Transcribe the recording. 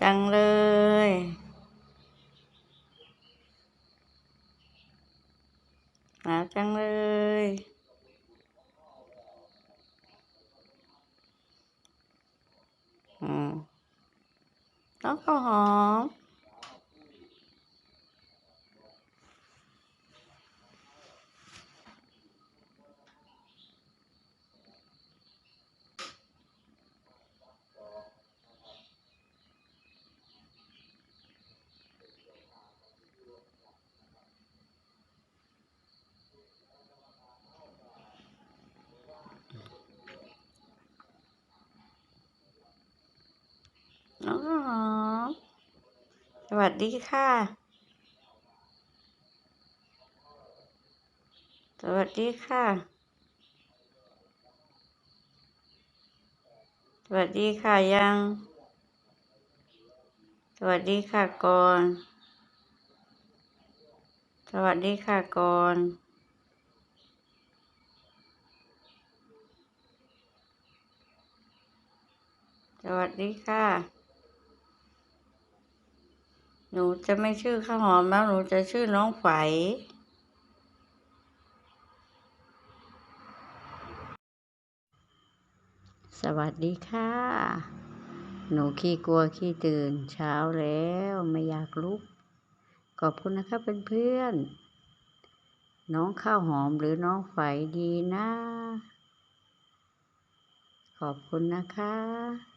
จังเลย หนาวจังเลย อืมน้องข้าวหอม องข้าวหอสวัสดีค่ะ สวัสดีค่ะ สวัสดีค่ะยัง สวัสดีค่ะก่อน สวัสดีค่ะก่อนสวัสดีค่ะ หนูจะไม่ชื่อข้าวหอมแล้วหนูจะชื่อน้องไฝสวัสดีค่ะ หนูขี้กลัวขี้ตื่นเช้าแล้วไม่อยากลุก ขอบคุณนะคะเพื่อนๆ น้องข้าวหอมหรือน้องไฝดีนะ ขอบคุณนะคะ